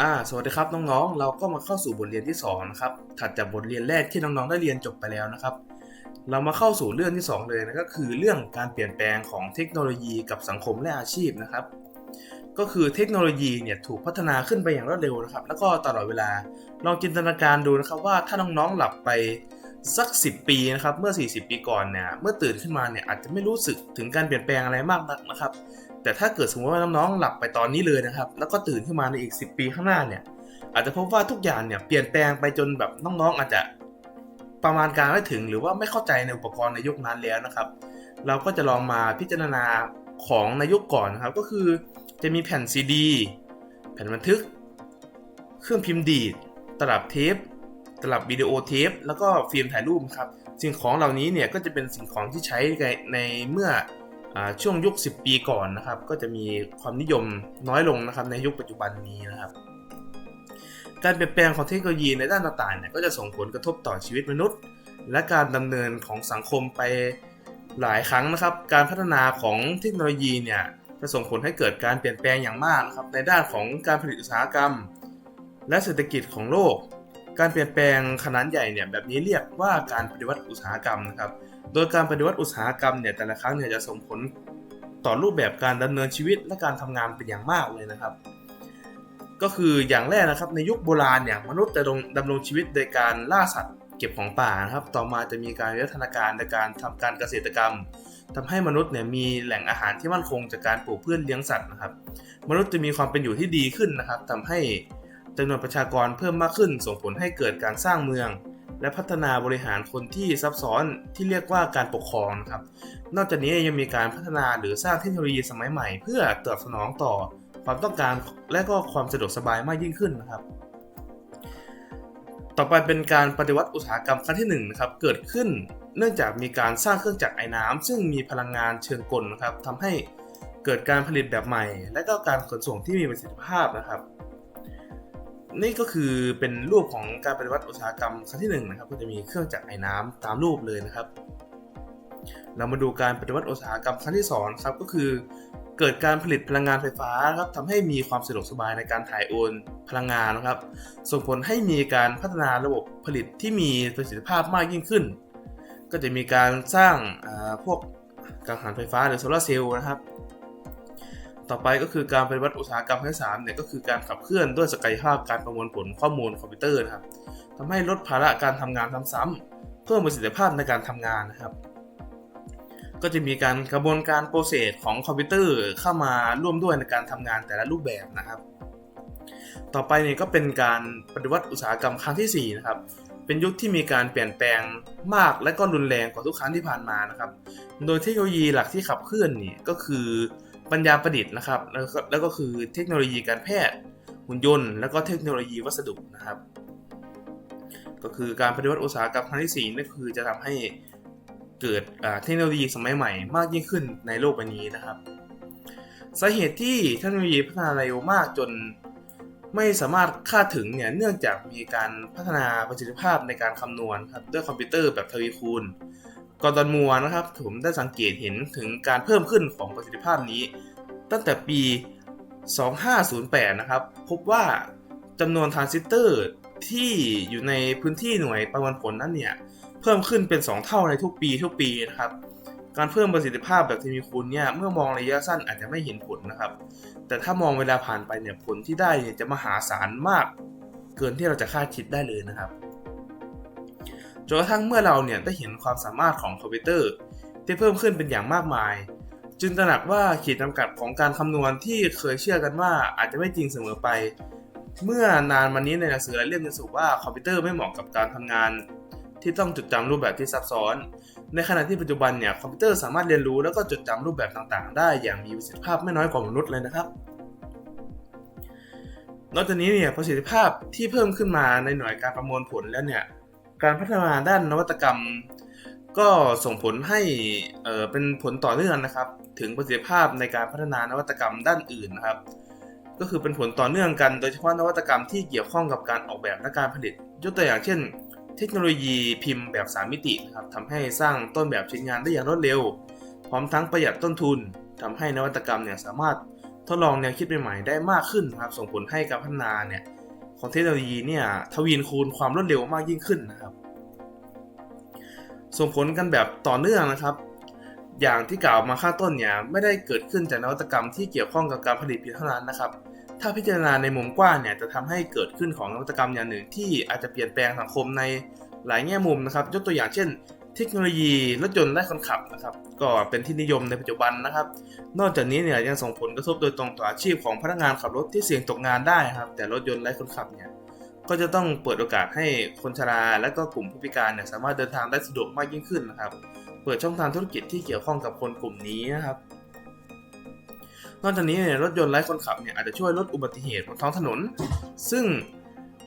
อ่าสวัสดีครับน้องๆ เราก็มาเข้าสู่บทเรียนที่สองนะครับ ถัดจากบทเรียนแรกที่น้องๆได้เรียนจบไปแล้วนะครับ เรามาเข้าสู่เรื่องที่สองเลยนะก็คือเรื่องการเปลี่ยนแปลงของเทคโนโลยีกับสังคมและอาชีพนะครับ ก็คือเทคโนโลยีเนี่ยถูกพัฒนาขึ้นไปอย่างรวดเร็วนะครับ แล้วก็ตลอดเวลาลองจินตนาการดูนะครับว่าถ้าน้องๆหลับไปสัก 10 ปีนะครับเมื่อ 40 ปีก่อนเนี่ยเมื่อตื่นขึ้นมาเนี่ยอาจจะไม่รู้สึกถึงการเปลี่ยนแปลงอะไรมากนักนะครับ แต่ถ้าเกิดสมมติว่าน้องๆหลับไปตอนนี้เลยนะครับ แล้วก็ตื่นขึ้นมาในอีก 10 ปีข้างหน้าเนี่ย อาจจะพบว่าทุกอย่างเนี่ยเปลี่ยนแปลงไปจนแบบน้องๆอาจจะประมาณการไม่ถึงหรือว่าไม่เข้าใจในอุปกรณ์ในยุคนั้นแล้วนะครับ เราก็จะลองมาพิจารณาของในยุคก่อนนะครับ ก็คือจะมีแผ่นซีดีแผ่นบันทึก เครื่องพิมพ์ดีดตลับเทปตลับวิดีโอเทปแล้วก็ฟิล์มถ่ายรูปครับสิ่งของเหล่านี้เนี่ยก็จะเป็นสิ่งของที่ใช้ในเมื่อ ช่วงยุค 10 ปีก่อนนะครับ ก็จะมีความนิยมน้อยลงนะครับในยุคปัจจุบันนี้นะครับ การเปลี่ยนแปลงของเทคโนโลยีในด้านต่างๆเนี่ยก็จะส่งผลกระทบต่อชีวิตมนุษย์ และการดำเนินของสังคมไปหลายครั้งนะครับ การพัฒนาของเทคโนโลยีเนี่ยจะส่งผลให้เกิดการเปลี่ยนแปลงอย่างมากนะครับในด้านของการผลิตอุตสาหกรรม และเศรษฐกิจของโลก การเปลี่ยนแปลงขนาดใหญ่เนี่ยแบบนี้เรียกว่าการปฏิวัติอุตสาหกรรมนะครับ โดยการปฏิวัติอุตสาหกรรมเนี่ยแต่ละครั้งเนี่ยจะส่งผลต่อรูปแบบการดำเนินชีวิตและการทำงานเป็นอย่างมากเลยนะครับ ก็คืออย่างแรกนะครับในยุคโบราณเนี่ยมนุษย์จะดำรงชีวิตโดยการล่าสัตว์เก็บของป่านะครับ ต่อมาจะมีการวิวัฒนาการในการทำการเกษตรกรรมทำให้มนุษย์เนี่ยมีแหล่งอาหารที่มั่นคงจากการปลูกพืชเลี้ยงสัตว์นะครับ มนุษย์จะมีความเป็นอยู่ที่ดีขึ้นนะครับทำให้จำนวนประชากรเพิ่มมากขึ้น ส่งผลให้เกิดการสร้างเมือง และพัฒนาบริหารคนที่ซับซ้อนที่เรียกว่าการปกครองนะครับ นอกจากนี้ยังมีการพัฒนาหรือสร้างเทคโนโลยีสมัยใหม่ เพื่อตอบสนองต่อความต้องการและก็ความสะดวกสบายมากยิ่งขึ้นนะครับ ต่อไปเป็นการปฏิวัติอุตสาหกรรมครั้งที่1นงนะครับเกิดขึ้นเนื่องจากมีการสร้างเครื่องจักรไอ้น้ำซึ่งมีพลังงานเชิงกลนะครับทำให้เกิดการผลิตแบบใหม่ และก็การขนส่งที่มีประสิทธิภาพนะครับ นี่ก็คือเป็นรูปของการปฏิวัติอุตสาหกรรมครั้งที่1นงนะครับก็จะมีเครื่องจักรไอ้น้ำตามรูปเลยนะครับ เรามาดูการปฏิวัติอุตสาหกรรมครั้งที่2ครับก็คือเกิดการผลิตพลังงานไฟฟ้าครับทำให้มีความสะดวกสบายในการถ่ายโอนพลังงานนะครับ ส่งผลให้มีการพัฒนาระบบผลิตที่มีประสิทธิภาพมากยิ่งขึ้น ก็จะมีการสร้างพวกกังหันไฟฟ้าหรือโซลาร์เซลล์นะครับ ต่อไปก็คือการปฏิวัติอุตสาหกรรมครั้งที่สามเนี่ยก็คือการขับเคลื่อนด้วยศักยภาพการประมวลผลข้อมูลคอมพิวเตอร์นะครับทำให้ลดภาระการทำงานซ้ำๆเพิ่มประสิทธิภาพในการทำงานนะครับ ก็จะมีการกระบวนการโปรเซสของคอมพิวเตอร์เข้ามาร่วมด้วยในการทำงานแต่ละรูปแบบนะครับ ต่อไปเนี่ยก็เป็นการปฏิวัติอุตสาหกรรมครั้งที่4นะครับเป็นยุคที่มีการเปลี่ยนแปลงมากและก็รุนแรงกว่าทุกครั้งที่ผ่านมานะครับ โดยเทคโนโลยีหลักที่ขับเคลื่อนนี่ก็คือ ปัญญาประดิษฐ์นะครับแล้วก็แล้วก็คือเทคโนโลยีการแพทย์หุ่นยนต์ แล้วก็เทคโนโลยีวัสดุนะครับ ก็คือการปฏิวัติอุตสาหกรรมครั้งที่4นั่นคือจะทำให้เกิดเทคโนโลยีสมัยใหม่ มากยิ่งขึ้นในโลกใบนี้นะครับสาเหตุที่เทคโนโลยีพัฒนาเร็วมากจนไม่สามารถคาดถึงเนี่ยเนื่องจากมีการพัฒนาประสิทธิภาพในการคำนวณครับด้วยคอมพิวเตอร์แบบทวีคูณ กอร์ดอนมัวนะครับผมได้สังเกตเห็นถึงการเพิ่มขึ้นของประสิทธิภาพนี้ ตั้งแต่ปี 2508 นะครับ พบว่าจำนวนทรานซิสเตอร์ที่อยู่ในพื้นที่หน่วยประมวลผลนั้นเนี่ย เพิ่มขึ้นเป็น 2 เท่าในทุกปีทุกปีนะครับ การเพิ่มประสิทธิภาพแบบทวีคูณเนี่ย เมื่อมองระยะสั้นอาจจะไม่เห็นผลนะครับ แต่ถ้ามองเวลาผ่านไปเนี่ยผลที่ได้เนี่ยจะมหาศาลมาก เกินที่เราจะคาดคิดได้เลยนะครับ จนกระทั่งเมื่อเราเนี่ยได้เห็นความสามารถของคอมพิวเตอร์ ที่เพิ่มขึ้นเป็นอย่างมากมาย จึงตระหนักว่าขีดจำกัดของการคำนวณที่เคยเชื่อกันว่าอาจจะไม่จริงเสมอไป เมื่อนานมานี้ในหนังสือเล่มจะสรุปว่าคอมพิวเตอร์ไม่เหมาะกับการทำงาน ที่ต้องจดจำรูปแบบที่ซับซ้อน ในขณะที่ปัจจุบันเนี่ยคอมพิวเตอร์สามารถเรียนรู้แล้วก็จดจำรูปแบบต่างๆ ได้อย่างมีประสิทธิภาพไม่น้อยกว่ามนุษย์เลยนะครับนอกจากนี้เนี่ยประสิทธิภาพที่เพิ่มขึ้นมาในหน่วยการประมวลผลแล้วเนี่ย การพัฒนาด้านนวัตกรรม ก็ส่งผลให้เเป็นผลต่อเนื่องนะครับ ถึงประสิทธิภาพในการพัฒนานวัตกรรมด้านอื่นนะครับ ก็คือเป็นผลต่อเนื่องกันโดยเฉพาะนวัตกรรมที่เกี่ยวข้องกับการออกแบบและการผลิต ยกตัวอย่างเช่น เทคโนโลยีพิมพ์แบบ 3 มิตินะครับทำให้สร้างต้นแบบชิ้นงานได้อย่างรวดเร็ว พร้อมทั้งประหยัดต้นทุนทำให้นวัตกรรมเนี่ยสามารถทดลองแนวคิดใหม่ๆได้มากขึ้นนะครับส่งผลให้การพัฒนาเนี่ย ของเทคโนโลยีเนี่ยทวีนคูณความรวดเร็วมากยิ่งขึ้นนะครับ ส่งผลกันแบบต่อเนื่องนะครับ อย่างที่กล่าวมาข้างต้นเนี่ยไม่ได้เกิดขึ้นจากนวัตกรรมที่เกี่ยวข้องกับการผลิตเพียงเท่านั้นนะครับถ้าพิจารณาในมุมกว้างเนี่ยจะทำให้เกิดขึ้นของนวัตกรรมอย่างหนึ่งที่อาจจะเปลี่ยนแปลงสังคมในหลายแง่มุมนะครับ ยกตัวอย่างเช่น เทคโนโลยีรถยนต์ไร้คนขับนะครับก็เป็นที่นิยมในปัจจุบันนะครับ นอกจากนี้เนี่ยยังส่งผลกระทบโดยตรงต่ออาชีพของพนักงานขับรถที่เสี่ยงตกงานได้ครับ แต่รถยนต์ไร้คนขับเนี่ยก็จะต้องเปิดโอกาสให้คนชราและก็กลุ่มผู้พิการเนี่ยสามารถเดินทางได้สะดวกมากยิ่งขึ้นนะครับ เปิดช่องทางธุรกิจที่เกี่ยวข้องกับคนกลุ่มนี้นะครับ นอกจากนี้เนี่ยรถยนต์ไร้คนขับเนี่ยอาจจะช่วยลดอุบัติเหตุบนท้องถนน ซึ่ง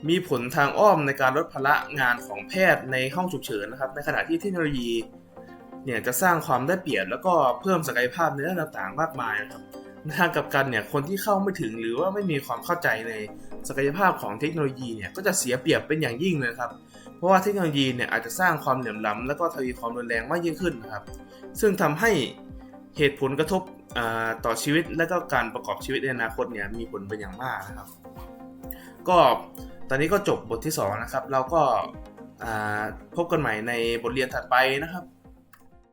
มีผลทางอ้อมในการลดภาระงานของแพทย์ในห้องฉุกเฉินนะครับ ในขณะที่เทคโนโลยีเนี่ยจะสร้างความได้เปรียบแล้วก็เพิ่มศักยภาพในด้านต่างๆ มากมายนะครับในทางกลับกันเนี่ยคนที่เข้าไม่ถึงหรือว่าไม่มีความเข้าใจในศักยภาพของเทคโนโลยีเนี่ยก็จะเสียเปรียบเป็นอย่างยิ่งเลยครับ เพราะว่าเทคโนโลยีเนี่ยอาจจะสร้างความเหลื่อมล้ำและก็ทวีความรุนแรงมากยิ่งขึ้นนะครับ ซึ่งทำให้เหตุผลกระทบต่อชีวิตและก็การประกอบชีวิตในอนาคตเนี่ยมีผลเป็นอย่างมากนะครับ ก็ ตอนนี้ก็จบบทที่ 2 นะครับ เราก็พบกันใหม่ในบทเรียนถัดไปนะครับ